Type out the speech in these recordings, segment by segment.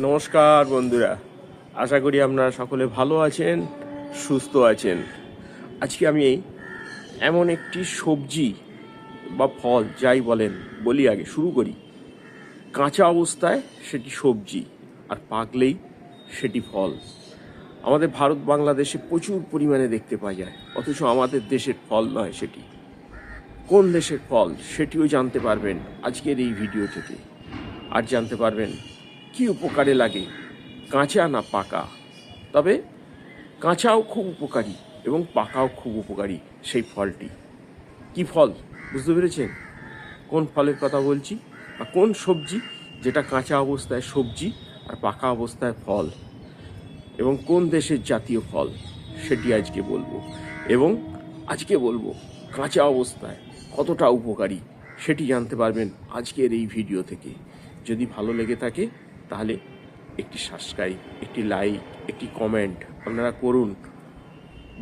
নমস্কার বন্ধুরা। আশা করি আপনারা সকলে ভালো আছেন, সুস্থ আছেন। আজকে আমি এমন একটি সবজি বা ফল, যাই বলেন, বলি আগে, শুরু করি। কাঁচা অবস্থায় সেটি সবজি, আর পাকলেই সেটি ফল। আমাদের ভারত বাংলাদেশে প্রচুর পরিমাণে দেখতে পাওয়া যায়, অথচ আমাদের দেশের ফল নয় সেটি। কোন দেশের ফল, সেটিও জানতে পারবেন আজকের এই ভিডিও থেকে। আর জানতে পারবেন কি উপকারে লাগে? কাঁচা না পাকা? তবে কাঁচাও খুব উপকারী এবং পাকাও খুব উপকারী সেই ফলটি। কি ফল? বুঝতে পেরেছেন? কোন ফলের কথা বলছি? বা কোন সবজি যেটা কাঁচা অবস্থায় সবজি আর পাকা অবস্থায় ফল? এবং কোন দেশের জাতীয় ফল? সেটি আজকে বলব। এবং আজকে বলব, কাঁচা অবস্থায় কতটা উপকারী? সেটি জানতে পারবেন আজকের এই ভিডিও থেকে। যদি ভালো লেগে থাকে তাহলে একটি সাবস্ক্রাইব একটি লাইক একটি কমেন্ট আপনারা করুন।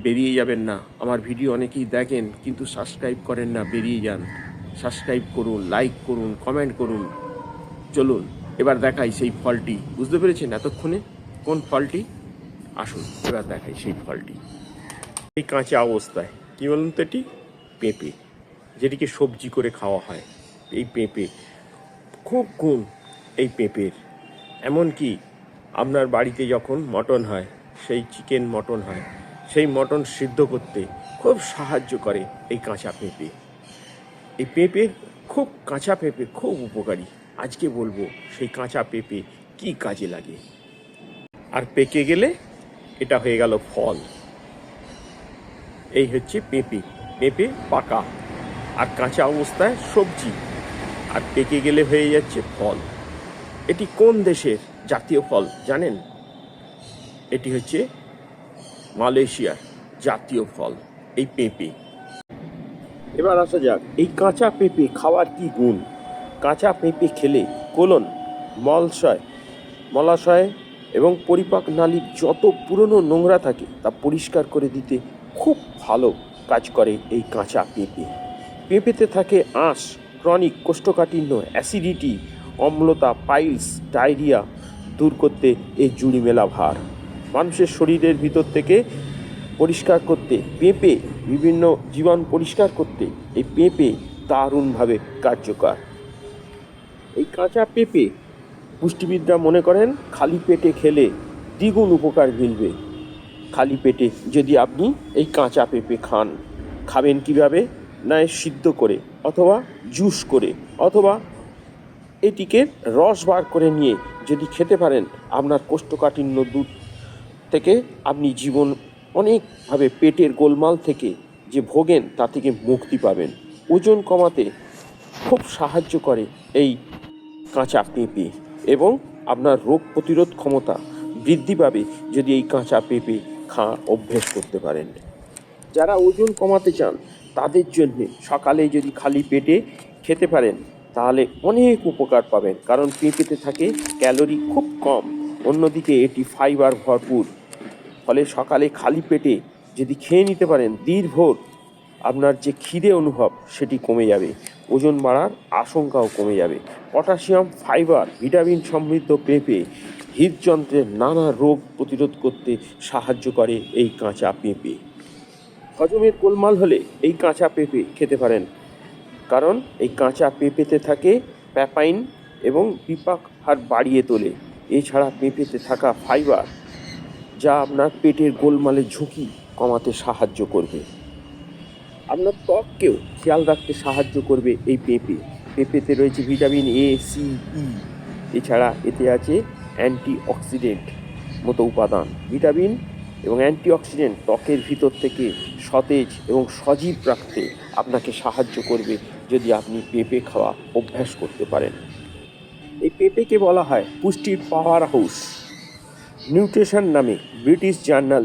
বেরিয়ে যাবেন না। আমার ভিডিও অনেকেই দেখেন, কিন্তু সাবস্ক্রাইব করেন না, বেরিয়ে যান। সাবস্ক্রাইব করুন লাইক করুন কমেন্ট করুন। চলুন, এবার দেখাই সেই ফলটি। বুঝতে পেরেছেন এতক্ষণে? কোন ফলটি? আসুন, এবার দেখাই সেই ফলটি। এই কাঁচা অবস্থায়, কী বলুন তো এটি? পেঁপে, যেটিকে সবজি করে খাওয়া হয়। এই পেঁপে, খুব গুণ এই পেঁপের। এমনকি আপনার বাড়িতে যখন মটন হয়, সেই চিকেন মটন হয়, সেই মটন সিদ্ধ করতে খুব সাহায্য করে এই কাঁচা পেঁপে। এই পেঁপে খুব, কাঁচা পেঁপে খুব উপকারী। আজকে বলব, সেই কাঁচা পেঁপে কি কাজে লাগে? আর পেকে গেলে এটা হয়ে গেল ফল। এই হচ্ছে পেঁপে। পেঁপে পাকা। আর কাঁচা অবস্থায় সবজি। আর পেকে গেলে হয়ে যাচ্ছে ফল। এটি কোন দেশের জাতীয় ফল জানেন? এটি হচ্ছে মালয়েশিয়ার জাতীয় ফল, এই পেঁপে। এবার আসা যাক, এই কাঁচা পেঁপে খাওয়ার কি গুণ? কাঁচা পেঁপে খেলে কোলন, মলশয়, মলাশয় এবং পরিপাক নালীর যত পুরনো নোংরা থাকে তা পরিষ্কার করে দিতে খুব ভালো কাজ করে এই কাঁচা পেঁপে। পেঁপেতে থাকে আঁশ, ক্রনিক, কোষ্ঠকাঠিন্য, অ্যাসিডিটি অম্লতা, পাইলস, ডায়রিয়া দূর করতে এই জুড়ি মেলা ভার। মানুষের শরীরের ভিতর থেকে পরিষ্কার করতে, পেঁপে, বিভিন্ন জীবাণু পরিষ্কার করতে এই পেঁপে দারুণভাবে কার্যকর। এই কাঁচা পেঁপে পুষ্টিবিদরা মনে করেন খালি পেটে খেলে দ্বিগুণ উপকার মিলবে। খালি পেটে যদি আপনি এই কাঁচা পেঁপে খান, খাবেন কীভাবে? না সিদ্ধ করে অথবা জুস করে, অথবা এটিকে রস বার করে নিয়ে যদি খেতে পারেন, আপনার কোষ্ঠকাঠিন্য দূর থেকে আপনি জীবন অনেকভাবে পেটের গোলমাল থেকে যে ভোগেন, তা থেকে মুক্তি পাবেন। ওজন কমাতে খুব সাহায্য করে এই কাঁচা পেঁপে এবং আপনার রোগ প্রতিরোধ ক্ষমতা বৃদ্ধি পাবে যদি এই কাঁচা পেঁপে খাওয়া অভ্যেস করতে পারেন। যারা ওজন কমাতে চান, তাদের জন্য সকালে যদি খালি পেটে খেতে পারেন তাহলে অনেক উপকার পাবেন। কারণ পেঁপেতে থাকে ক্যালোরি খুব কম। অন্যদিকে এটি ফাইবার ভরপুর। ফলে সকালে খালি পেটে যদি খেয়ে নিতে পারেন দীর্ঘর আপনার যে খিদে অনুভব সেটি কমে যাবে। ওজন বাড়ার আশঙ্কাও কমে যাবে। পটাশিয়াম, ফাইবার, ভিটামিন সমৃদ্ধ পেঁপে হৃদযন্ত্রের নানা রোগ প্রতিরোধ করতে সাহায্য করে এই কাঁচা পেঁপে। হজমের গোলমাল হলে এই কাঁচা পেঁপে খেতে পারেন। কারণ এই কাঁচা পেঁপেতে থাকে প্যাপাইন এবং বিপাক হার বাড়িয়ে তোলে। এছাড়া পেঁপেতে থাকা ফাইবার যা আপনার পেটের গোলমালের ঝুঁকি কমাতে সাহায্য করবে। আপনার ত্বককেও খেয়াল রাখতে সাহায্য করবে এই পেঁপে। পেঁপেতে রয়েছে ভিটামিন এ সি ই এছাড়া এতে আছে অ্যান্টি অক্সিডেন্ট মতো উপাদান। ভিটামিন এবং অ্যান্টিঅক্সিডেন্ট ত্বকের ভিতর থেকে সতেজ এবং সজীব রাখতে আপনাকে সাহায্য করবে যদি আপনি পেঁপে খাওয়া অভ্যাস করতে পারেন। এই পেঁপেকে বলা হয় পুষ্টির পাওয়ার হাউস। নিউট্রিশন নামে ব্রিটিশ জার্নাল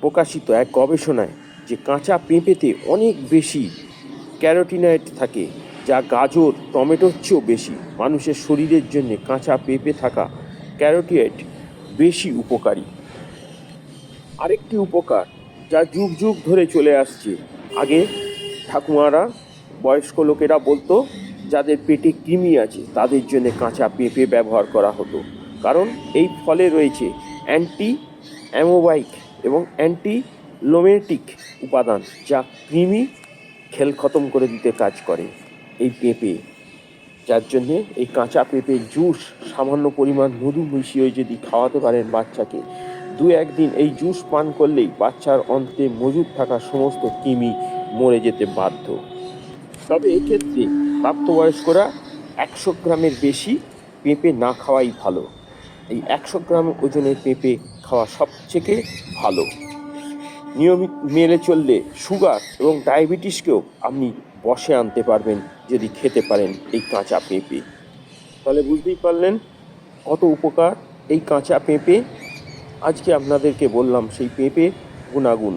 প্রকাশিত এক গবেষণায় যে কাঁচা পেঁপেতে অনেক বেশি ক্যারোটিনয়েড থাকে, যা গাজর, টমেটোর চেয়েও বেশি। মানুষের শরীরের জন্য কাঁচা পেঁপে থাকা ক্যারোটিয়েড বেশি উপকারী। আরেকটি উপকার যা যুগ যুগ ধরে চলে আসছে। আগে ঠাকুমারা বয়স্ক লোকেরা বলতো, যাদের পেটে কৃমি আছে, তাদের জন্য কাঁচা পেঁপে ব্যবহার করা হতো। কারণ এই ফলে রয়েছে অ্যান্টি অ্যামোবাইক এবং অ্যান্টি লোমেটিক উপাদান, যা কৃমি খেল খতম করে দিতে কাজ করে এই পেঁপে। যার জন্যে এই কাঁচা পেঁপের জুস, সামান্য পরিমাণ মধু মিশিয়ে যদি খাওয়াতে পারেন বাচ্চাকে, দু একদিন এই জুস পান করলেই বাচ্চার অন্তে মজুদ থাকা সমস্ত কৃমি মরে যেতে বাধ্য। তবে এক্ষেত্রে প্রাপ্তবয়স্করা একশো গ্রামের বেশি পেঁপে না খাওয়াই ভালো। এই একশো গ্রাম ওজনের পেঁপে খাওয়া সবথেকে ভালো। নিয়মিত মেলে চললে সুগার এবং ডায়াবেটিসকেও আপনি বসে আনতে পারবেন যদি খেতে পারেন এই কাঁচা পেঁপে। তাহলে বুঝতেই পারলেন কত উপকার এই কাঁচা পেঁপে। আজকে আপনাদেরকে বললাম সেই পেঁপে গুণাগুণ।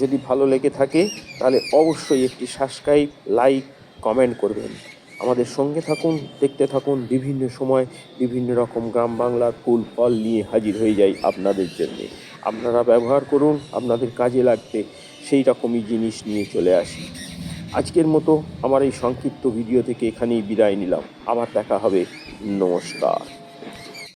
যদি ভালো লেগে থাকে, তাহলে অবশ্যই একটি সাবস্ক্রাইব লাইক কমেন্ট করবেন। আমাদের সঙ্গে থাকুন, দেখতে থাকুন, বিভিন্ন সময় বিভিন্ন রকম গ্রাম বাংলার ফুল ফল নিয়ে হাজির হয়ে যাই আপনাদের জন্যে। আপনারা ব্যবহার করুন, আপনাদের কাজে লাগবে, সেই রকমই জিনিস নিয়ে চলে আসি। আজকের মতো আমার এই সংক্ষিপ্ত ভিডিও থেকে এখানেই বিদায় নিলাম। আবার দেখা হবে। নমস্কার।